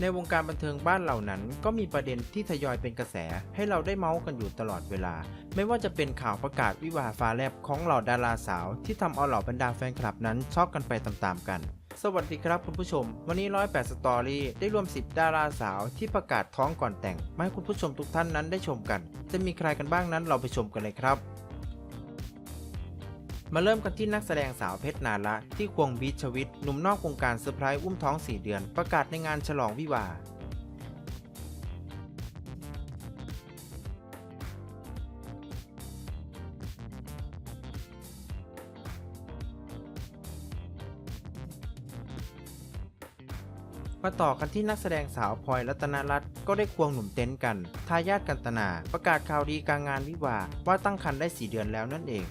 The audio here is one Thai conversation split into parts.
ในวงการบันเทิงบ้านเหล่านั้น ก็มีประเด็นที่ทยอยเป็นกระแส ให้เราได้เมาส์กันอยู่ตลอดเวลา ไม่ว่าจะเป็นข่าวประกาศวิวาห์ฟ้าแลบของเหล่าดาราสาว ที่ทำเอาเหล่าบรรดาแฟนคลับนั้นช็อกกันไปตามๆกัน สวัสดีครับคุณผู้ชม วันนี้ 108 สตอรี่ได้รวม 10 ดาราสาวที่ประกาศท้องก่อนแต่งมาให้คุณผู้ชมทุกท่านนั้นได้ชมกัน จะมีใครกันบ้างนั้นเราไปชมกันเลยครับ มาเริ่มกันที่นักแสดงสาวเพชรนาละ ที่ควงบีชวิตหนุ่มนอกวงการเซอร์ไพรส์อุ้มท้อง 4 เดือน ประกาศในงานฉลองวิวามาต่อกันที่นักแสดงสาวพลอยรัตนรัตน์ก็ได้ควงหนุ่มเต้นกัน ทายาทกันตนา ประกาศข่าวดีกลางงานวิวาว่าตั้งครรภ์ได้ 4 เดือนแล้วนั่นเอง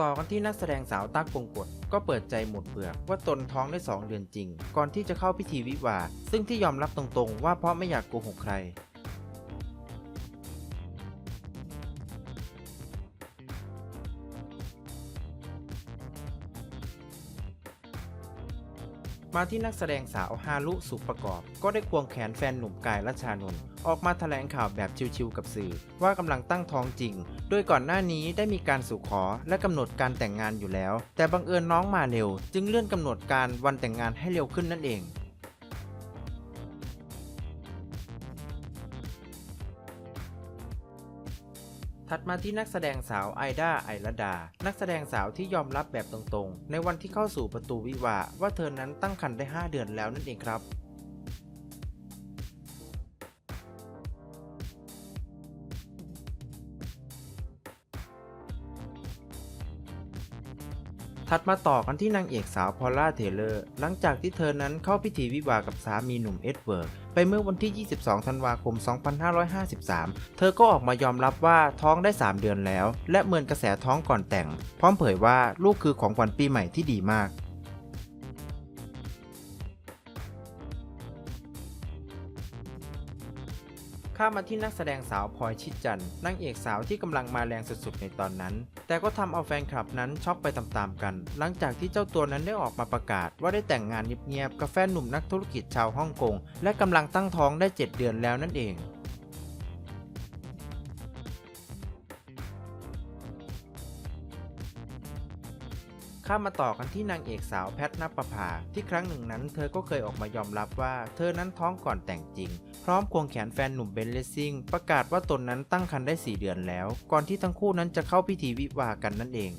ต่อกันที่นักแสดงสาวตั๊กบงกฎก็เปิดใจหมดเปลือกว่าตนท้องได้ 2 เดือนจริง ก่อนที่จะเข้าพิธีวิวาห์ซึ่งที่ยอมรับตรงๆ ว่าเพราะไม่อยากโกหกใคร มาที่นักแสดงสาวฮารุสุประกอบ ก็ได้ควงแขนแฟนหนุ่มกายรัชานนท์ออกมาแถลงข่าวแบบชิวๆกับสื่อ ว่ากำลังตั้งท้องจริง โดยก่อนหน้านี้ได้มีการสู่ขอและกำหนดการแต่งงานอยู่แล้ว แต่บังเอิญน้องมาเร็ว จึงเลื่อนกำหนดการวันแต่งงานให้เร็วขึ้นนั่นเอง ถัดมาที่นักแสดงสาวไอดาไอรดา นักแสดงสาวที่ยอมรับแบบตรงๆ ในวันที่เข้าสู่ประตูวิวาว่าเธอนั้นตั้งครรภ์ได้ 5 เดือนแล้วนั่นเองครับ ถัดมาต่อกันที่นางเอกสาวพอลล่าเทเลอร์ หลังจากที่เธอนั้นเข้าพิธีวิวากับสามีหนุ่มเอ็ดเวิร์ดไปเมื่อวันที่ 22 ธันวาคม 2553 เธอก็ออกมายอมรับว่าท้องได้ 3 เดือนแล้ว และเมินกระแสท้องก่อนแต่ง พร้อมเผยว่าลูกคือของขวัญปีใหม่ที่ดีมาก ข้ามาที่นักแสดงสาวพลอยชิดจันต์นางเอกสาวที่กำลังมาแรงสุดๆในตอนนั้น แต่ก็ทำเอาแฟนคลับนั้นช็อกไปตามๆกัน หลังจากที่เจ้าตัวนั้นได้ออกมาประกาศ ว่าได้แต่งงานเงียบๆกับแฟนหนุ่มนักธุรกิจชาวฮ่องกงและกำลังตั้งท้องได้ 7 เดือนแล้วนั่นเอง ข้ามาต่อกันที่นางเอกสาวแพทนปภาที่ครั้งหนึ่งนั้น เธอก็เคยออกมายอมรับว่า เธอนั้นท้องก่อนแต่งจริง พร้อมควงแขนแฟนหนุ่มเบนเลสซิ่งประกาศว่าตนนั้นตั้งครรภ์ได้ 4 เดือนแล้ว ก่อนที่ทั้งคู่นั้นจะเข้าพิธีวิวากันนั่นเอง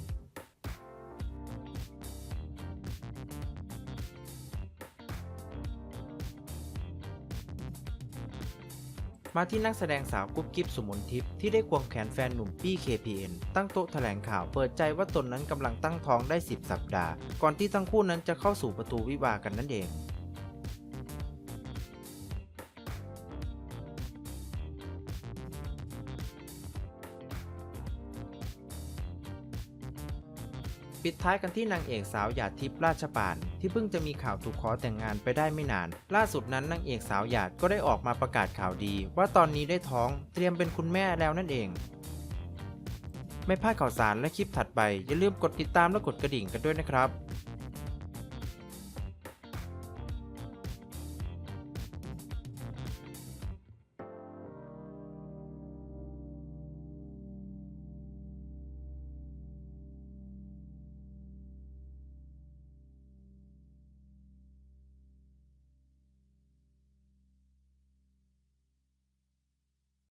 มาที่นักแสดงสาวกุ๊บกิ๊บสุมนทิพย์ที่ได้ควงแขนแฟนหนุ่มปี้ KPN ตั้งโต๊ะแถลงข่าวเปิดใจว่าตนนั้นกำลังตั้งท้องได้ 10 สัปดาห์ ก่อนที่ทั้งคู่นั้นจะเข้าสู่ประตูวิวากันนั่นเอง ปิดท้ายกันที่นางเอกสาวหยาดทิพย์ราชปาน ที่เพิ่งจะมีข่าวถูกขอแต่งงานไปได้ไม่นาน ล่าสุดนั้นนางเอกสาวหยาดก็ได้ออกมาประกาศข่าวดี ว่าตอนนี้ได้ท้องเตรียมเป็นคุณแม่แล้วนั่นเอง ไม่พลาดข่าวสารและคลิปถัดไป อย่าลืมกดติดตามและกดกระดิ่งกันด้วยนะครับ